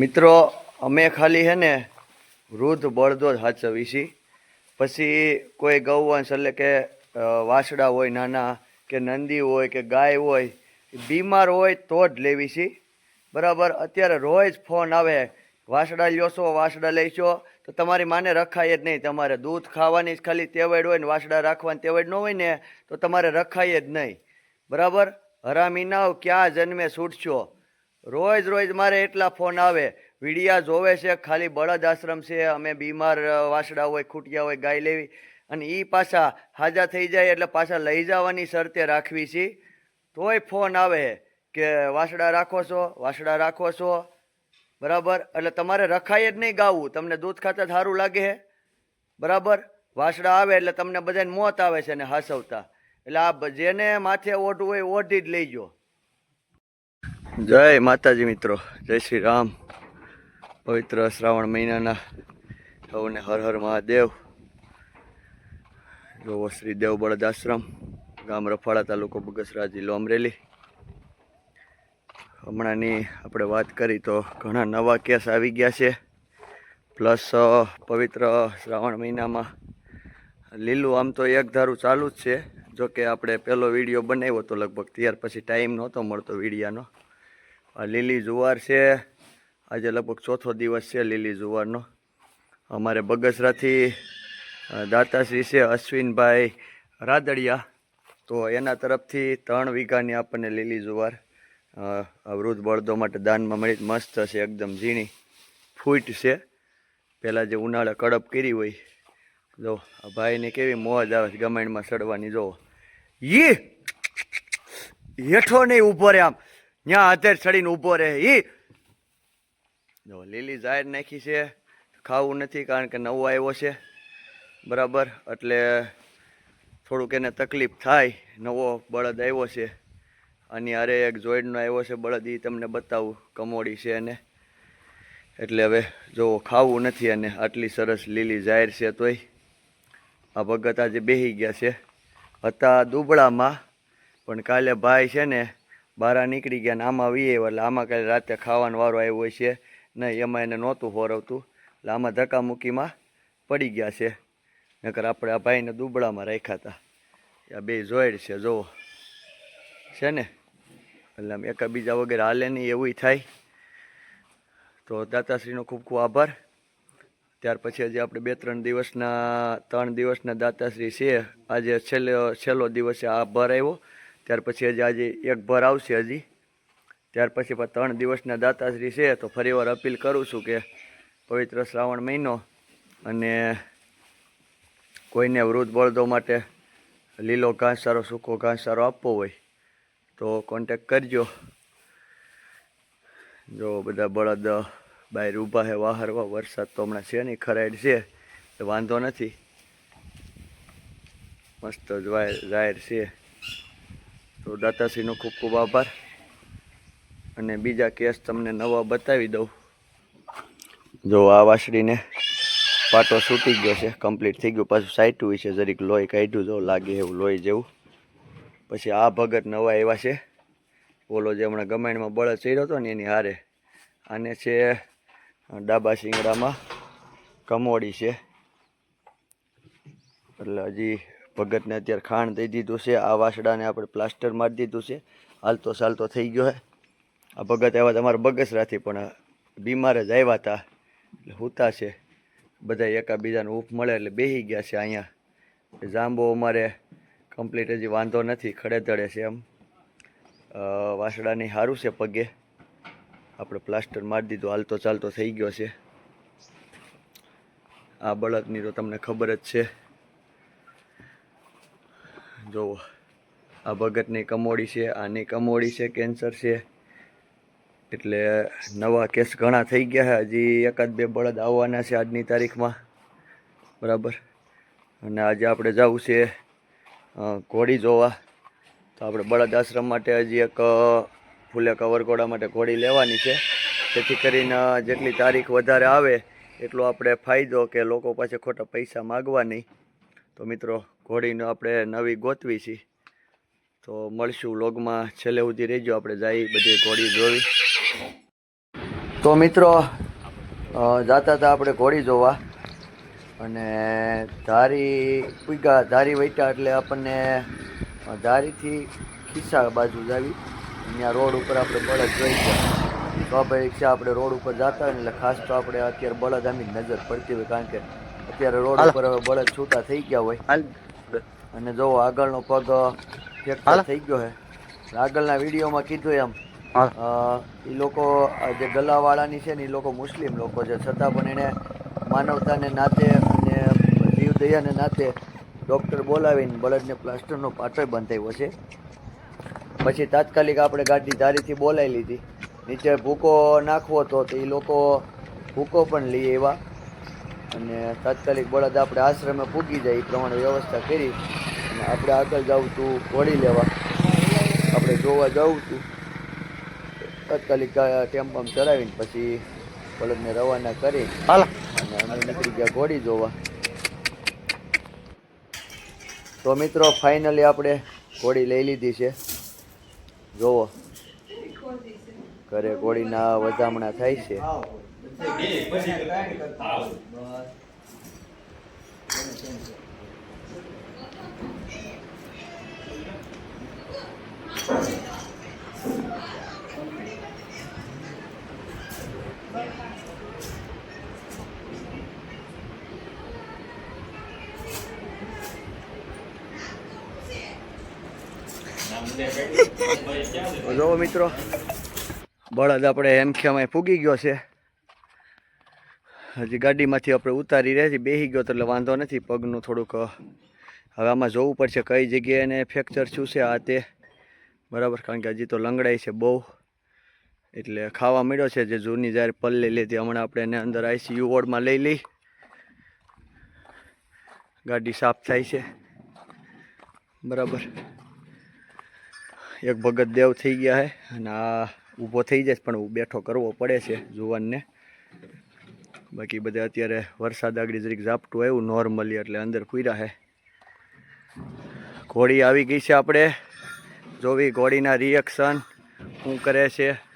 મિત્રો, અમે ખાલી હે ને વૃદ્ધ બળદો જ હાચવી છીએ. પછી કોઈ ગૌવંશ એટલે કે વાસડા હોય, નાના કે નંદી હોય કે ગાય હોય બીમાર હોય તો જ લેવી છીએ બરાબર? અત્યારે રોજ ફોન આવે વાસડા લ્યો છો વાસડા લઈશો, તો તમારી માને રખાય જ નહીં. તમારે દૂધ ખાવાની જ ખાલી તેવડ હોય ને વાસડા રાખવાની તેવડ ન હોય ને, તો તમારે રખાય જ નહીં. બરાબર? હરામી નાવ ક્યાં જન્મે છૂટશો રોજ રોજ મારે એટલા ફોન આવે. વિડિયા જોવે છે, ખાલી બળદ આશ્રમ છે, અમે બીમાર વાસડા હોય, ખૂટિયા હોય, ગાય લેવી. અને એ પાછા હાજા થઈ જાય એટલે પાછા લઈ જવાની શરતે રાખવી છે. તોય ફોન આવે કે વાસડા રાખો છો, વાસડા રાખો છો. બરાબર? એટલે તમારે રખાય જ નહીં ગાવું. તમને દૂધ ખાતા સારું લાગે છે બરાબર? વાસડા આવે એટલે તમને બધાને મોત આવે છે ને હસવતા. એટલે આ જેને માથે ઓઢવું હોય ઓઢી જ લેજો. જય માતાજી મિત્રો, જય શ્રી રામ. પવિત્ર શ્રાવણ મહિનાના સૌને હર હર મહાદેવ. જોવો શ્રી દેવ બળદ આશ્રમ, ગામ રફાળા તાલુકો બગસરા જિલ્લો અમરેલી. હમણાંની આપણે વાત કરી તો ઘણા નવા કેસ આવી ગયા છે. પ્લસ પવિત્ર શ્રાવણ મહિનામાં લીલું આમ તો એક ધારું ચાલુ જ છે. જો કે આપણે પહેલો વીડિયો બનાવ્યો હતો લગભગ ત્યાર પછી ટાઈમ નહોતો મળતો વિડીયાનો. લીલી જુવાર છે. આજે લગભગ ચોથો દિવસ છે લીલી જુવારનો. અમારે બગસરાથી દાતાશ્રી છે અશ્વિનભાઈ રાદડિયા. તો એના તરફથી ત્રણ વીઘાની આપણને લીલી જુવાર વૃદ્ધ બળદો માટે દાનમાં મળી મસ્ત છે, એકદમ ઝીણી ફૂટ છે. પહેલાં જે ઉનાળે કડપ કરી હોય. જો ભાઈને કેવી મોજ આવે છે ગમાણમાં સડવાની જો. યે હેઠો નહીં ઊભો રહે આમ. ત્યાં હાથે ચડીને ઊભો રહે ઈ. જો, લીલી જાહેર નાખી છે. ખાવું નથી કારણ કે નવો આવ્યો છે. બરાબર? એટલે થોડુંક એને તકલીફ થાય. નવો બળદ આવ્યો છે. આની અરે એક જોઈડનો આવ્યો છે બળદ એ તમને બતાવું. કમોડી છે એને. એટલે હવે જો ખાવું નથી અને આટલી સરસ લીલી જાહેર છે તોય. આ ભગત આજે બેસી ગયા છે. હતા દુબળામાં, પણ કાલે ભાઈ છે ને બહાર નીકળી ગયા ને આમાં વીએ, એટલે આમાં કાલે રાતે ખાવાનો વારો આવ્યો હોય છે. નહીં, એમાં એને નહોતું હોરવતું. એટલે આમાં ધક્કામુક્કીમાં પડી ગયા છે. નકર આપણે આ ભાઈને દુબળામાં રાખ્યા હતા. આ બે જોઈડ છે, જુઓ. છે ને? એટલે આમ એકાબીજા વગેરે હાલે નહીં, એવું થાય. તો દાતાશ્રીનો ખૂબ ખૂબ આભાર. ત્યાર પછી આજે આપણે બે ત્રણ દિવસના ત્રણ દિવસના દાતાશ્રી છે. આજે છેલ્લો છેલ્લો દિવસે આભાર આવ્યો ત્યાર પછી હજી આજે એક ભર આવશે હજી. ત્યાર પછી પણ ત્રણ દિવસના દાતાશ્રી છે, તો ફરીવાર અપીલ કરું છું કે પવિત્ર શ્રાવણ મહિનો અને કોઈને વૃદ્ધ બળદો માટે લીલો ઘાસચારો, સૂકો ઘાસચારો આપવો હોય તો કોન્ટેક કરજો. જો બધા બળદ બહાર ઊભા છે વાહરવા વરસાદ તો હમણાં છે નહીં ખરાડ છે એ વાંધો નથી. મસ્ત જાહેર છે. તો દાતાશ્રીનો ખૂબ ખૂબ આભાર. અને બીજા કેસ તમને નવા બતાવી દઉં. જો આ વાસળીને પાટો છૂટી ગયો છે કમ્પ્લીટ થઈ ગયું. પાછું સાઈટું છે જરીક લોહી કાઢ્યું જો લાગે એવું લોહી જેવું. પછી આ ભગત નવા એવા છે. ઓલો જે હમણાં ગમાણમાં બળદ ચડ્યો હતો ને એની હારે. આને છે ડાબા શિંગડામાં કમોડી છે. એટલે હજી ભગતને અત્યારે ખાણ દઈ દીધું છે, આ વાસડાને આપણે પ્લાસ્ટર મારી દીધું છે. હાલતો ચાલતો થઈ ગયો હે. આ ભગત આવ્યા તમારા બગસરાથી પણ બીમાર જ આવ્યા હતા. એટલે હુતા છે. બધા એકાબીજાને હૂફ મળે એટલે બેસી ગયા છે અહીંયા. જાંબો અમારે કમ્પ્લીટ હજી વાંધો નથી ખડેધડે છે એમ. વાસડાની સારું છે પગે. આપણે પ્લાસ્ટર મારી દીધું હાલતો ચાલતો થઈ ગયો છે. આ બળદની તો તમને ખબર જ છે. જુઓ આ ભગતની કમોડી છે, આની કમોડી છે, કેન્સર છે. એટલે નવા કેસ ઘણા થઈ ગયા છે. હજી એકાદ બે બળદ આવવાના છે આજની તારીખમાં. બરાબર? અને આજે આપણે જવું છે ઘોડી જોવા. તો આપણે બળદ આશ્રમ માટે હજી એક ફૂલે કવરકોડા માટે ઘોડી લેવાની છે. જેથી કરીને જેટલી તારીખ વધારે આવે, એટલો આપણે ફાયદો કે લોકો પાસે ખોટા પૈસા માગવા નહીં. તો મિત્રો ઘોડીનો આપણે નવી ગોતવી છે. તો મળશું લોગમાં છેલ્લે સુધી રહેજો આપણે જઈ બધી ઘોડી જોવી. તો મિત્રો જાતા હતા આપણે ઘોડી જોવા. અને ધારી પૂગા ધારી વૈટા એટલે આપણને ધારીથી ખિસ્સા બાજુ જ આવી અહીંયા રોડ ઉપર આપણે બળદ જોઈ ગયા સ્વાભાવિક છે આપણે રોડ ઉપર જતા હોય એટલે ખાસ તો આપણે અત્યારે બળદ આમી નજર પડતી હોય કારણ કે અત્યારે રોડ ઉપર હવે બળદ છૂટા થઈ ગયા હોય. અને જો આગળનો પગ ફ્રેક્ચર થઈ ગયો છે આગળના વિડીયોમાં કીધું એમ. એ લોકો આ જે ગલાવાળાની છે ને એ લોકો મુસ્લિમ લોકો છે. છતાં પણ એણે માનવતાને નાતે અને જીવદયાને નાતે ડૉક્ટર બોલાવીને બળદને પ્લાસ્ટરનો પાટો બંધાવ્યો છે. પછી તાત્કાલિક આપણે ગાડી ધારીથી બોલાવી લીધી. નીચે ભૂકો નાખવો હતો તો એ લોકો ભૂકો પણ લઈ આવ્યા. અને તાત્કાલિક બળદ આપણે આશ્રમે પૂગી જાય એ પ્રમાણે વ્યવસ્થા કરી અને આપણે આગળ જવું હતું ઘોડી લેવા. આપણે જોવા જવું હતું તાત્કાલિક ટેમ્પામાં ચડાવીને પછી બળદને રવાના કરી અને અમે નીકળી ગયા ઘોડી જોવા. તો મિત્રો ફાઇનલી આપણે ઘોડી લઈ લીધી છે. જોવો. ઘરે ઘોડીના વધામણા થાય છે. તો જોવો મિત્રો બળદ આપણે હેમખેમાં ફૂગી ગયો છે. હજી ગાડીમાંથી આપણે ઉતારી રહ્યા છીએ. બેસી ગયો એટલે વાંધો નથી. પગનું થોડુંક હવે આમાં જોવું પડશે કઈ જગ્યાએ ફ્રેક્ચર શું છે આ તે. બરાબર, કારણ કે હજી તો લંગડાઈ છે બહુ. એટલે ખાવા મળ્યો છે જે જૂની જ્યારે પલ્લે લેતી હમણાં આપણે એને અંદર આઈસીયુ વોર્ડમાં લઈ લઈ. ગાડી સાફ થાય છે. બરાબર. એક ભગત દેવ થઈ ગયા છે અને આ ઊભો થઈ જાય પણ બેઠો કરવો પડે છે જુવાનને. બાકી બધા અત્યારે વરસાદ આગળ જરીક ઝાપટું આવ્યું નોર્મલી એટલે અંદર પૂર્યા હે. ઘોડી આવી ગઈ છે આપણે. જોવી ઘોડીના રિએક્શન શું કરે છે.